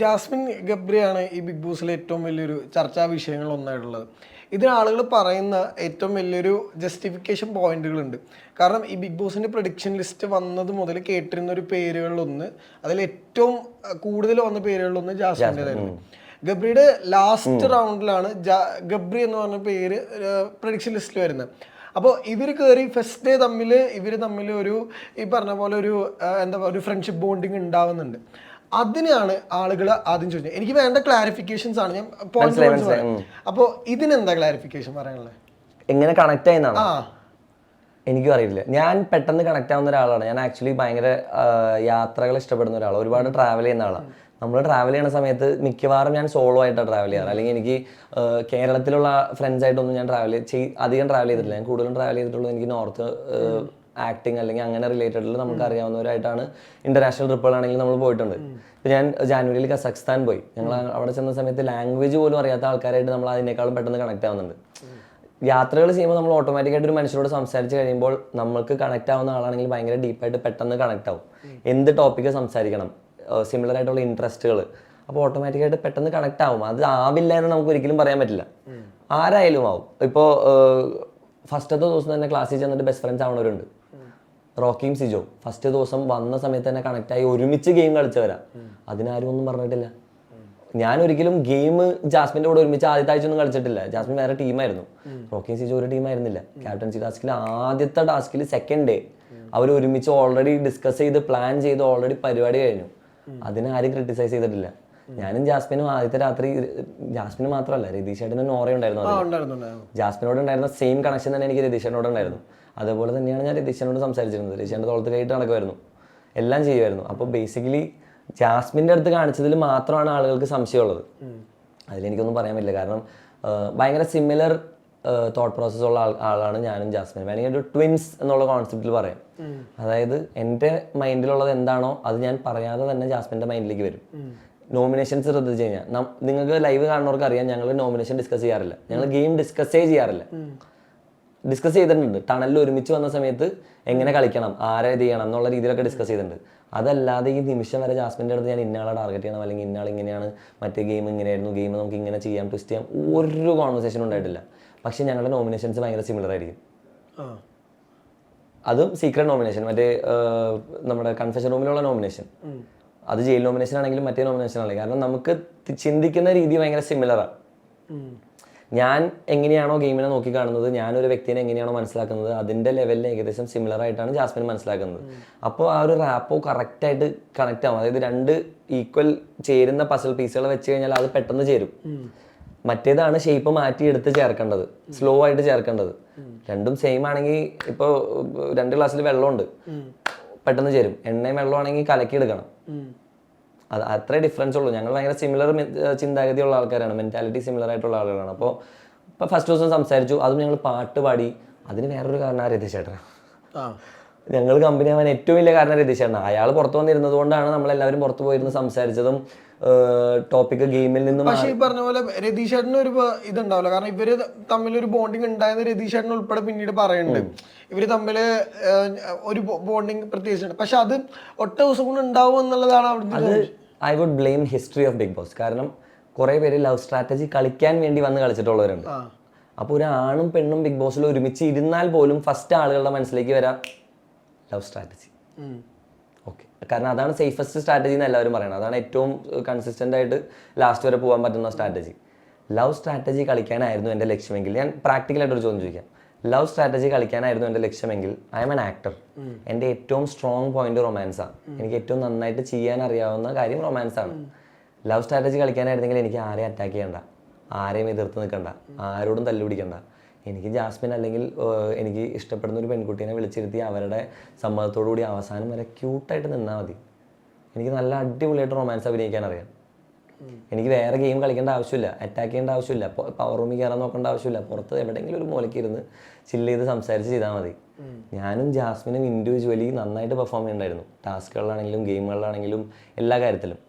Jasmine ഗബ്രിയാണ് ഈ big ബോസിലെ ഏറ്റവും വലിയൊരു ചർച്ചാ വിഷയങ്ങൾ ഒന്നായിട്ടുള്ളത്. ഇതിന് ആളുകൾ പറയുന്ന ഏറ്റവും വലിയൊരു ജസ്റ്റിഫിക്കേഷൻ പോയിന്റുകളുണ്ട് കാരണം ഈ ബിഗ് ബോസിന്റെ പ്രൊഡിക്ഷൻ ലിസ്റ്റ് വന്നത് മുതൽ കേട്ടിരുന്ന ഒരു പേരുകളിലൊന്ന് അതിൽ ഏറ്റവും കൂടുതൽ വന്ന പേരുകളിലൊന്ന് ജാസ്മിന്റെതായിരുന്നു. ഗബ്രിയുടെ ലാസ്റ്റ് റൗണ്ടിലാണ് ഗബ്രി എന്ന് പറഞ്ഞ പേര് പ്രൊഡിക്ഷൻ ലിസ്റ്റിൽ വരുന്നത്. അപ്പോൾ ഇവർ കയറി ഫസ്റ്റ് ഡേ തമ്മിൽ ഇവർ തമ്മിൽ ഒരു ഈ പറഞ്ഞ പോലെ ഒരു എന്താ പറയുക ഒരു ഫ്രണ്ട്ഷിപ്പ് ബോണ്ടിങ് ഉണ്ടാവുന്നുണ്ട്. അതിനാണ് ആളുകൾ ആദ്യം ചോദിച്ചത്. എനിക്ക് വേണ്ട ക്ലാരിഫിക്കേഷൻസ് ആണ്. ഞാൻ പോയിന്റ് അപ്പോൾ ഇതിനെന്താ ക്ലാരിഫിക്കേഷൻ പറയാനുള്ളത് എങ്ങനെ കണക്ട് ആയെന്നാണ്? എനിക്കും അറിയില്ല. ഞാൻ പെട്ടെന്ന് കണക്ട് ആവുന്ന ഒരാളാണ്. ഞാൻ ആക്ച്വലി ഭയങ്കര യാത്രകൾ ഇഷ്ടപ്പെടുന്ന ഒരാളാണ്. ഒരുപാട് ട്രാവൽ ചെയ്യുന്ന ആളാണ്. നമ്മൾ ട്രാവൽ ചെയ്യുന്ന സമയത്ത് മിക്കവാറും ഞാൻ സോളോ ആയിട്ടാണ് ട്രാവൽ ചെയ്യാറ്. അല്ലെങ്കിൽ എനിക്ക് കേരളത്തിലുള്ള ഫ്രണ്ട്സ് ആയിട്ടൊന്നും ഞാൻ ട്രാവൽ ചെയ് അധികം ട്രാവൽ ചെയ്തിട്ടില്ല. ഞാൻ കൂടുതലും ട്രാവൽ ചെയ്തിട്ടുള്ളത് എനിക്ക് നോർത്ത് ആക്ടിങ് അല്ലെങ്കിൽ അങ്ങനെ റിലേറ്റഡിൽ നമുക്ക് അറിയാവുന്നവരായിട്ടാണ് ഇന്റർനാഷണൽ ട്രിപ്പുകളാണെങ്കിൽ നമ്മൾ പോയിട്ടുണ്ട്. ഇപ്പം ഞാൻ ജാനുവരിയിൽ കസഖ്സ്ഥാൻ പോയി. ഞങ്ങൾ അവിടെ ചെന്ന സമയത്ത് ലാംഗ്വേജ് പോലും അറിയാത്ത ആൾക്കാരായിട്ട് നമ്മൾ അതിനേക്കാളും പെട്ടെന്ന് കണക്ട് ആവുന്നുണ്ട്. യാത്രകൾ ചെയ്യുമ്പോൾ നമ്മൾ ഓട്ടോമാറ്റിക്കായിട്ട് ഒരു മനുഷ്യരോട് സംസാരിച്ച് കഴിയുമ്പോൾ നമുക്ക് കണക്ട് ആവുന്ന ആളാണെങ്കിൽ ഭയങ്കര ഡീപ്പായിട്ട് പെട്ടെന്ന് കണക്ട് ആവും. എന്ത് ടോപ്പിക്ക് സംസാരിക്കണം? സിമിലർ ആയിട്ടുള്ള ഇൻട്രസ്റ്റുകൾ അപ്പോൾ ഓട്ടോമാറ്റിക്കായിട്ട് പെട്ടെന്ന് കണക്ട് ആവും. അത് ആവില്ല എന്ന് നമുക്ക് ഒരിക്കലും പറയാൻ പറ്റില്ല. ആരായാലും ആവും. ഇപ്പോൾ ഫസ്റ്റത്തെ ദിവസം തന്നെ ക്ലാസ്സിൽ ചെന്നിട്ട് ബെസ്റ്റ് ഫ്രണ്ട്സ് ആവണവരുണ്ട്. റോക്കിയും സിജോ. ഫസ്റ്റ് ദിവസം വന്ന സമയത്ത് തന്നെ കണക്ട് ആയി ഒരുമിച്ച് ഗെയിം കളിച്ചവരാ അതിനാരും ഒന്നും പറഞ്ഞിട്ടില്ല. ഞാൻ ഒരിക്കലും ഗെയിം ജാസ്മിന്റെ കൂടെ ഒരുമിച്ച് ആദ്യത്തെ ആഴ്ച ഒന്നും കളിച്ചിട്ടില്ല. ജാസ്മിൻ വേറെ ടീമായിരുന്നു റോക്കിയും സിജോ ഒരു ടീമായിരുന്നില്ല ക്യാപ്റ്റൻസി ടാസ്കിൽ ആദ്യത്തെ ടാസ്കിൽ സെക്കൻഡ് ഡേ അവർ ഒരുമിച്ച് ഓൾറെഡി ഡിസ്കസ് ചെയ്ത് പ്ലാൻ ചെയ്ത് ഓൾറെഡി പരിപാടി കഴിഞ്ഞു. അതിനെ ആരും ക്രിട്ടിസൈസ് ചെയ്തിട്ടില്ല. ഞാനും ജാസ്മിനും ആദ്യത്തെ രാത്രി ജാസ്മിന് മാത്രമല്ല രതീഷ് ചേട്ടനും നോറ ഉണ്ടായിരുന്നു. ജാസ്മിനോട് ഉണ്ടായിരുന്ന സെയിം കണക്ഷൻ തന്നെ എനിക്ക് രതീഷേട്ടനോട് ഉണ്ടായിരുന്നു അതുപോലെ തന്നെയാണ് ഞാൻ രതീഷേട്ടനോട് സംസാരിച്ചിരുന്നത്. രതീഷേട്ടന്റെ തോളത്ത് കൈയിട്ട് നടക്കുമായിരുന്നു. എല്ലാം ചെയ്യുമായിരുന്നു. അപ്പോൾ ബേസിക്കലി ജാസ്മിന്റെ അടുത്ത് കാണിച്ചതിൽ മാത്രമാണ് ആളുകൾക്ക് സംശയമുള്ളത്. അതിലെനിക്കൊന്നും പറയാൻ പറ്റില്ല. കാരണം ഭയങ്കര സിമിലർ തോട്ട് പ്രോസസ് ഉള്ള ആളാണ് ഞാനും ജാസ്മിനും. വേണമെങ്കിൽ ഒരു ട്വിൻസ് എന്നുള്ള കോൺസെപ്റ്റിൽ പറയാം. അതായത് എന്റെ മൈൻഡിലുള്ളത് എന്താണോ അത് ഞാൻ പറയാതെ തന്നെ ജാസ്മിന്റെ മൈൻഡിലേക്ക് വരും. നോമിനേഷൻസ് ശ്രദ്ധിച്ചു കഴിഞ്ഞാൽ നിങ്ങൾക്ക് ലൈവ് കാണുന്നവർക്ക് അറിയാം ഞങ്ങൾ നോമിനേഷൻ ഡിസ്കസ് ചെയ്യാറില്ല. ഞങ്ങൾ ഗെയിം ഡിസ്കസേ ചെയ്യാറില്ല. ഡിസ്കസ് ചെയ്തിട്ടുണ്ട്. ടണലിൽ ഒരുമിച്ച് വന്ന സമയത്ത് എങ്ങനെ കളിക്കണം ആരെ ഇത് ചെയ്യണം എന്നുള്ള രീതിയിലൊക്കെ ഡിസ്കസ് ചെയ്തിട്ടുണ്ട്. അതല്ലാതെ ഈ നിമിഷം വരെ ജാസ്മിന്റെ അടുത്ത് ഞാൻ ഇന്നയാളെ ടാർഗറ്റ് ചെയ്യണം അല്ലെങ്കിൽ ഇന്നയാൾ ഇങ്ങനെയാണ് മറ്റേ ഗെയിം ഇങ്ങനെയായിരുന്നു ഗെയിം നമുക്ക് ഇങ്ങനെ ചെയ്യാം ട്വിസ്റ്റ് ചെയ്യാം ഒരു കോൺവെർസേഷൻ ഉണ്ടായിട്ടില്ല. പക്ഷേ ഞങ്ങളുടെ നോമിനേഷൻസ് ഭയങ്കര സിമിലർ ആയിരിക്കും. അതും സീക്രട്ട് നോമിനേഷൻ മറ്റേ നമ്മുടെ കൺഫെഷൻ റൂമിലുള്ള നോമിനേഷൻ അത് ജയിൽ നോമിനേഷൻ ആണെങ്കിലും മറ്റേ നോമിനേഷൻ ആണെങ്കിലും. കാരണം നമുക്ക് ചിന്തിക്കുന്ന രീതി ഭയങ്കര സിമിലറാണ് ഞാൻ എങ്ങനെയാണോ ഗെയിമിനെ നോക്കി കാണുന്നത് ഞാനൊരു വ്യക്തിനെ എങ്ങനെയാണോ മനസ്സിലാക്കുന്നത് അതിന്റെ ലെവലിൽ ഏകദേശം സിമിലർ ആയിട്ടാണ് ജാസ്മിൻ മനസ്സിലാക്കുന്നത്. അപ്പോൾ ആ ഒരു റാപ്പോ കറക്റ്റ് ആയിട്ട് കണക്ട് ആവും. അതായത് രണ്ട് ഈക്വൽ ചേരുന്ന പസൽ പീസുകൾ വെച്ച് കഴിഞ്ഞാൽ അത് പെട്ടെന്ന് ചേരും. മറ്റേതാണ് ഷേപ്പ് മാറ്റി എടുത്ത് ചേർക്കേണ്ടത് സ്ലോ ആയിട്ട് ചേർക്കേണ്ടത്. രണ്ടും സെയിം ആണെങ്കിൽ ഇപ്പോൾ രണ്ട് ഗ്ലാസ്സിൽ വെള്ളമുണ്ട്. പെട്ടെന്ന് ചേരും. എണ്ണയും വെള്ളമാണെങ്കിൽ കലക്കി എടുക്കണം. അത് അത്രേ ഡിഫറൻസ് ഉള്ളൂ. ഞങ്ങൾ ഭയങ്കര സിമിലർ ചിന്താഗതിയുള്ള ആൾക്കാരാണ്. മെന്റാലിറ്റി സിമിലർ ആയിട്ടുള്ള ആളുകളാണ്. അപ്പോൾ ഇപ്പോൾ ഫസ്റ്റ് ദിവസം സംസാരിച്ചു. അതും ഞങ്ങൾ പാട്ട് പാടി. അതിന് വേറൊരു കാരണം രതീഷ് ചേട്ടനാണ് ഞങ്ങൾ കമ്പനി ആവാൻ ഏറ്റവും വലിയ കാരണം രതീഷ് ചേട്ടനാണ് അയാൾ പുറത്ത് വന്നിരുന്നത് കൊണ്ടാണ് നമ്മളെല്ലാവരും പുറത്ത് പോയിരുന്ന് സംസാരിച്ചതും ടോപ്പിക് ഗെയിമിൽ നിന്നും പക്ഷേ ഈ പറഞ്ഞ പോലെ രതീഷ് ചേട്ടന് ഒരു ഇതുണ്ടാവില്ല. കാരണം ഇവർ തമ്മിൽ ഒരു ബോണ്ടിങ് ഉണ്ടായെന്ന് രതീഷ് ചേട്ടൻ ഉൾപ്പെടെ പിന്നീട് പറയുന്നുണ്ട് ഇവർ തമ്മിൽ ഒരു ബോണ്ടിങ് പ്രത്യേകിച്ചുണ്ട് പക്ഷെ അത് ഒറ്റ ദിവസം കൊണ്ട് ഉണ്ടാവും എന്നുള്ളതാണ് അവിടുത്തെ I would blame history of big boss കാരണം കുറെ പേര് ലവ് സ്ട്രാറ്റജി കളിക്കാൻ വേണ്ടി വന്ന് കളിച്ചിട്ടുള്ളവരുണ്ട്. അപ്പൊ അപ്പോൾ ഒരു ആണും പെണ്ണും ബിഗ് ബോസിൽ ഒരുമിച്ച് ഇരുന്നാൽ പോലും ഫസ്റ്റ് ആളുകളുടെ മനസ്സിലേക്ക് വരാം. Love strategy. ഓക്കെ കാരണം അതാണ് സേഫസ്റ്റ് സ്ട്രാറ്റജി എന്ന് എല്ലാവരും പറയുന്നത് അതാണ് ഏറ്റവും കൺസിസ്റ്റന്റ് ആയിട്ട് ലാസ്റ്റ് വരെ പോകാൻ പറ്റുന്ന സ്ട്രാറ്റജി ലവ് സ്ട്രാറ്റജി കളിക്കാനായിരുന്നു എന്റെ ലക്ഷ്യമെങ്കിൽ ഞാൻ പ്രാക്ടിക്കലായിട്ട് ഒരു ചോദ്യം ചോദിക്കാം. ലവ് സ്ട്രാറ്റജി കളിക്കാനായിരുന്നു എന്റെ ലക്ഷ്യമെങ്കിൽ ഐ എം ആൻ ആക്ടർ എന്റെ ഏറ്റവും സ്ട്രോങ് പോയിന്റ് റൊമാൻസാണ് എനിക്ക് ഏറ്റവും നന്നായിട്ട് ചെയ്യാൻ അറിയാവുന്ന കാര്യം റൊമാൻസാണ് ആണ്. ലവ് സ്ട്രാറ്റജി കളിക്കാനായിരുന്നെങ്കിൽ എനിക്ക് ആരെയും അറ്റാക്ക് ചെയ്യണ്ട. ആരെയും എതിർത്ത് നിൽക്കണ്ട. ആരോടും തല്ലുപിടിക്കണ്ട. എനിക്ക് ജാസ്മിൻ അല്ലെങ്കിൽ എനിക്ക് ഇഷ്ടപ്പെടുന്ന ഒരു പെൺകുട്ടീനെ വിളിച്ചിരുത്തി അവരുടെ സമ്മതത്തോടു കൂടി അവസാനം വരെ ക്യൂട്ടായിട്ട് നിന്നാൽ മതി. എനിക്ക് നല്ല അടിപൊളിയായിട്ട് റൊമാൻസ് അഭിനയിക്കാൻ അറിയാം. എനിക്ക് വേറെ ഗെയിം കളിക്കേണ്ട ആവശ്യമില്ല. അറ്റാക്ക് ചെയ്യേണ്ട ആവശ്യമില്ല. പവർ റൂമിൽ കയറാൻ നോക്കേണ്ട ആവശ്യമില്ല. പുറത്ത് എവിടെയെങ്കിലും ഒരു മൂലയ്ക്ക് ഇരുന്ന് ചില്ല് ചെയ്ത് സംസാരിച്ച് ചെയ്താൽ മതി. ഞാനും ജാസ്മിനും ഇൻഡിവിജ്വലി നന്നായിട്ട് പെർഫോം ചെയ്യുന്നുണ്ടായിരുന്നു ടാസ്കുകളിലാണെങ്കിലും ഗെയിമുകളിലാണെങ്കിലും എല്ലാ കാര്യത്തിലും.